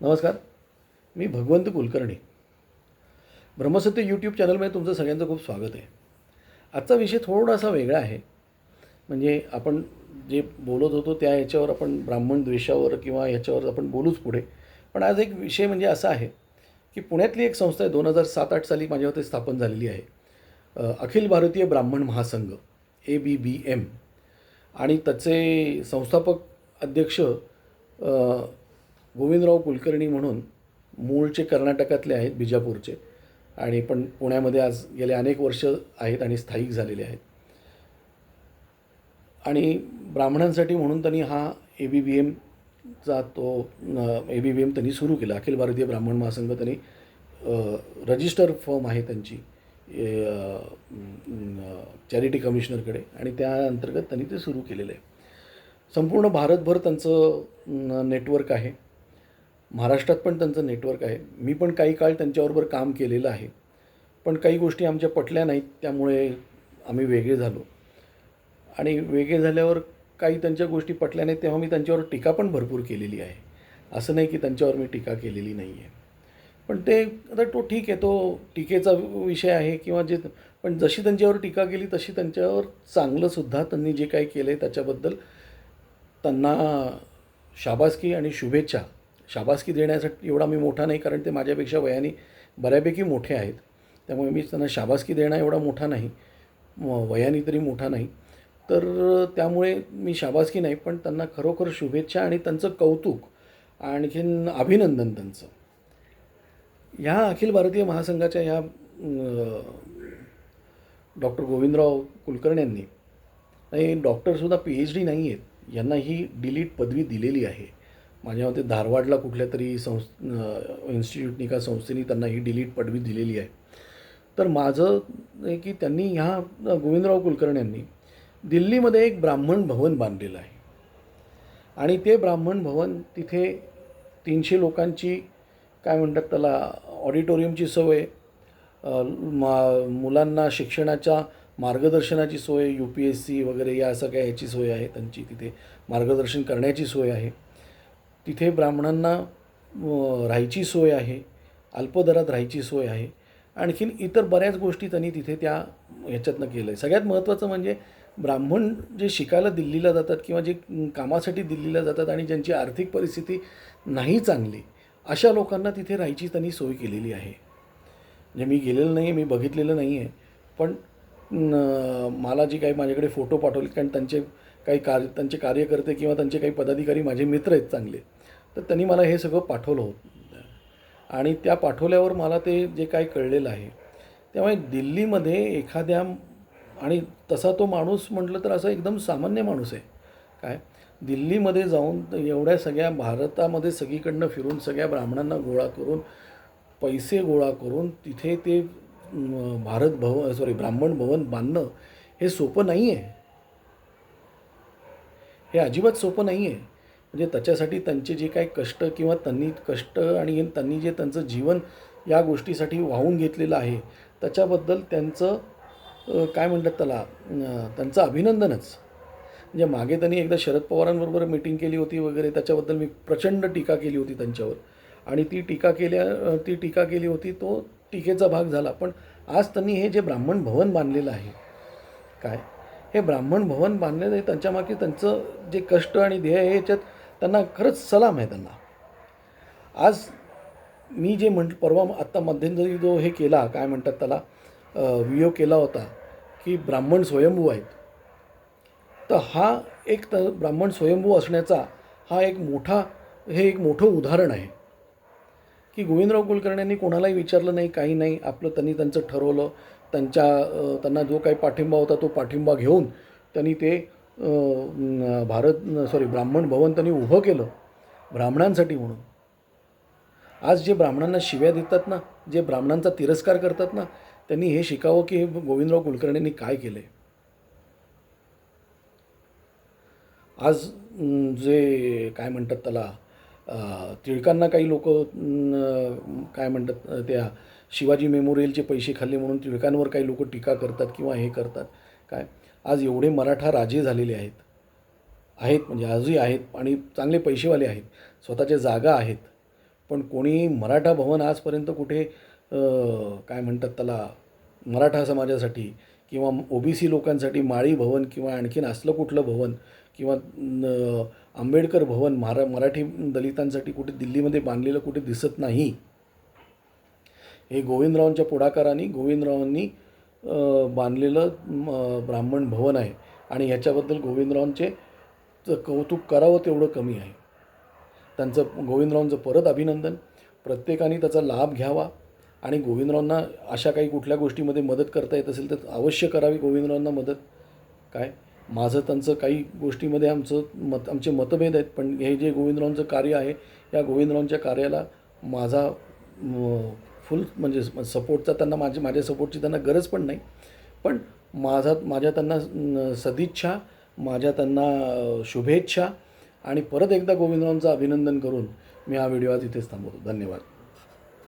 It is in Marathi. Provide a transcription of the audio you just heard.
नमस्कार. मी भगवंत कुलकर्णी. ब्रह्मसत्य यूट्यूब चॅनलमध्ये तुमचं सगळ्यांचं खूप स्वागत आहे. आजचा विषय थोडासा वेगळा आहे. म्हणजे आपण जे बोलत होतो त्या याच्यावर आपण ब्राह्मण द्वेषावर किंवा याच्यावर आपण बोलूच पुढे. पण आज एक विषय म्हणजे असा आहे की पुण्यातली एक संस्था आहे दोन हजार सात आठ साली माझ्या मते स्थापन झालेली आहे. अखिल भारतीय ब्राह्मण महासंघ ए बी बी एम आणि त्याचे संस्थापक अध्यक्ष गोविंदराव कुलकर्णी म्हणून मूळचे कर्नाटकातले आहेत बिजापूरचे. आणि पण पुण्यामध्ये आज गेले अनेक वर्ष आहेत आणि स्थायिक झालेले आहेत. आणि ब्राह्मणांसाठी म्हणून त्यांनी हा ए बी बी एमचा तो ए बी बी एम त्यांनी सुरू केला. अखिल भारतीय ब्राह्मण महासंघ त्यांनी रजिस्टर फर्म आहे त्यांची चॅरिटी कमिशनरकडे आणि त्या अंतर्गत त्यांनी ते सुरू केलेलं आहे. संपूर्ण भारतभर त्यांचं नेटवर्क आहे. महाराष्ट्रात पण त्यांचं नेटवर्क आहे. मी पण काही काळ त्यांच्याबरोबर काम केलेलं आहे. पण काही गोष्टी आमच्या पटल्या नाहीत त्यामुळे आम्ही वेगळे झालो. आणि वेगळे झाल्यावर काही त्यांच्या गोष्टी पटल्या नाहीत तेव्हा मी त्यांच्यावर टीका पण भरपूर केलेली आहे. असं नाही की त्यांच्यावर मी टीका केलेली नाही आहे पण ते आता तो ठीक आहे तो टीकेचा विषय आहे किंवा जे पण जशी त्यांच्यावर टीका केली तशी त्यांच्यावर चांगलंसुद्धा त्यांनी जे काही केलं आहे त्याच्याबद्दल त्यांना शाबासकी आणि शुभेच्छा. शाबासकी देण्यासाठी एवढा मी मोठा नाही कारण ते माझ्यापेक्षा वयाने बऱ्यापैकी मोठे आहेत. त्यामुळे मी त्यांना शाबासकी देणं एवढा मोठा नाही वयाने तरी मोठा नाही. तर त्यामुळे मी शाबासकी नाही पण त्यांना खरोखर शुभेच्छा आणि त्यांचं कौतुक आणखीन अभिनंदन त्यांचं. ह्या अखिल भारतीय महासंघाच्या ह्या डॉक्टर गोविंदराव कुलकर्ण्यांनी आणि डॉक्टरसुद्धा पी एच डी नाही आहेत यांना ही डिलीट पदवी दिलेली आहे. माझ्या मते धारवाडला कुठल्या तरी संस् इन्स्टिट्यूटनी का संस्थेने त्यांना ही डिलीट पदवी दिलेली आहे. तर माझं आहे की त्यांनी ह्या गोविंदराव कुलकर्ण्यांनी दिल्लीमध्ये एक ब्राह्मण भवन बांधलेलं आहे. आणि ते ब्राह्मण भवन तिथे तीनशे लोकांची काय म्हणतात त्याला ऑडिटोरियमची सोय मा मुलांना शिक्षणाच्या मार्गदर्शनाची सोय यू पी एस सी वगैरे या असं काय याची सोय आहे त्यांची तिथे मार्गदर्शन करण्याची सोय आहे. तिथे ब्राह्मणांना राहायची सोय आहे अल्पदरात राहायची सोय आहे. आणखीन इतर बऱ्याच गोष्टी त्यांनी तिथे त्या ह्याच्यातनं केलं आहे सगळ्यात महत्त्वाचं म्हणजे ब्राह्मण जे शिकायला दिल्लीला जातात किंवा जे कामासाठी दिल्लीला जातात आणि ज्यांची आर्थिक परिस्थिती नाही चांगली अशा लोकांना तिथे राहायची त्यांनी सोय केलेली आहे. म्हणजे मी गेलेलं नाही आहे मी बघितलेलं नाही आहे पण मला जी काही माझ्याकडे फोटो पाठवले कारण त्यांचे काही कार्य त्यांचे कार्यकर्ते किंवा त्यांचे काही पदाधिकारी माझे मित्र आहेत चांगले तर त्यांनी मला हे सगळं पाठवलं होतं. आणि त्या पाठवल्यावर मला ते जे काय कळलेलं आहे त्यामुळे दिल्लीमध्ये एखाद्या आणि तसा तो माणूस म्हटलं तर असा एकदम सामान्य माणूस आहे. काय? दिल्लीमध्ये जाऊन एवढ्या सगळ्या भारतामध्ये सगळीकडनं फिरून सगळ्या ब्राह्मणांना गोळा करून पैसे गोळा करून तिथे ते भारत भवन सॉरी ब्राह्मण भवन बांधणं हे सोपं नाही आहे हे अजिबात सोपं नाही आहे म्हणजे त्याच्यासाठी त्यांचे जे काही कष्ट किंवा त्यांनी कष्ट आणि त्यांनी जे त्यांचं जीवन या गोष्टीसाठी वाहून घेतलेलं आहे त्याच्याबद्दल त्यांचं काय म्हणतात त्याला त्यांचं अभिनंदनच. म्हणजे मागे त्यांनी एकदा शरद पवारांबरोबर मीटिंग केली होती वगैरे त्याच्याबद्दल मी प्रचंड टीका केली होती त्यांच्यावर. आणि ती टीका केल्या ती टीका केली होती तो टीकेचा भाग झाला. पण आज त्यांनी हे जे ब्राह्मण भवन बांधलेलं आहे काय? हे ब्राह्मण भवन बांधलेलं आहे त्यांच्यामागे त्यांचं जे कष्ट आणि ध्येय आहे याच्यात त्यांना खरंच सलाम आहे त्यांना. आज मी जे म्हण परवा आत्ता मध्यंतरी जो हे केला काय म्हणतात त्याला वियोग केला होता की ब्राह्मण स्वयंभू आहेत. तर हा एक तर ब्राह्मण स्वयंभू असण्याचा हा एक मोठा हे एक मोठं उदाहरण आहे. की गोविंदराव कुलकर्ण्यांनी कोणालाही विचारलं नाही काही नाही आपलं त्यांनी त्यांचं ठरवलं त्यांच्या त्यांना जो काही पाठिंबा होता तो पाठिंबा घेऊन त्यांनी ते भारत सॉरी ब्राह्मण भवन त्यांनी उभं केलं ब्राह्मणांसाठी म्हणून. आज जे ब्राह्मणांना शिव्या देतात ना जे ब्राह्मणांचा तिरस्कार करतात ना त्यांनी हे शिकावं की हे गोविंदराव कुलकर्णींनी काय केलं आहे आज जे काय म्हणतात त्याला टिळकांना काही लोक काय म्हणतात त्या शिवाजी मेमोरियलचे पैसे खाल्ले म्हणून टिळकांवर काही लोक टीका करतात किंवा हे करतात काय? आज एवढे मराठा राजे झालेले आहेत. आहेत म्हणजे आजही आहेत आणि चांगले पैसेवाले आहेत. स्वतःच्या जागा आहेत. पण कोणी मराठा भवन आजपर्यंत कुठे काय म्हणतात त्याला मराठा समाजासाठी किंवा ओ बी सी लोकांसाठी माळी भवन किंवा आणखीन असलं कुठलं भवन किंवा आंबेडकर भवन महारा मराठी दलितांसाठी कुठे दिल्लीमध्ये बांधलेलं कुठे दिसत नाही. हे गोविंदरावांच्या पुढाकाराने गोविंदरावांनी बांधलेलं म, ब्राह्मण भवन आहे आणि ह्याच्याबद्दल गोविंदरावांचे कौतुक करावं तेवढं कमी आहे. त्यांचं गोविंदरावांचं परत अभिनंदन प्रत्येकाने त्याचा लाभ घ्यावा आणि गोविंदरावांना अशा काही कुठल्या गोष्टीमध्ये मदत करता येत असेल तर अवश्य करावी गोविंदरावांना मदत. काय? माझं त्यांचं काही गोष्टीमध्ये आमचं मत आमचे मतभेद आहेत पण हे जे गोविंदरावांचं कार्य आहे या गोविंदरावांच्या कार्याला माझा फुल म्हणजे सपोर्टचा त्यांना माझी माझ्या सपोर्टची त्यांना गरज पण नाही. पण माझा माझ्या त्यांना सदिच्छा माझ्या त्यांना शुभेच्छा आणि परत एकदा गोविंदरावांचं अभिनंदन करून मी हा व्हिडिओ आज इथेच थांबवतो. धन्यवाद.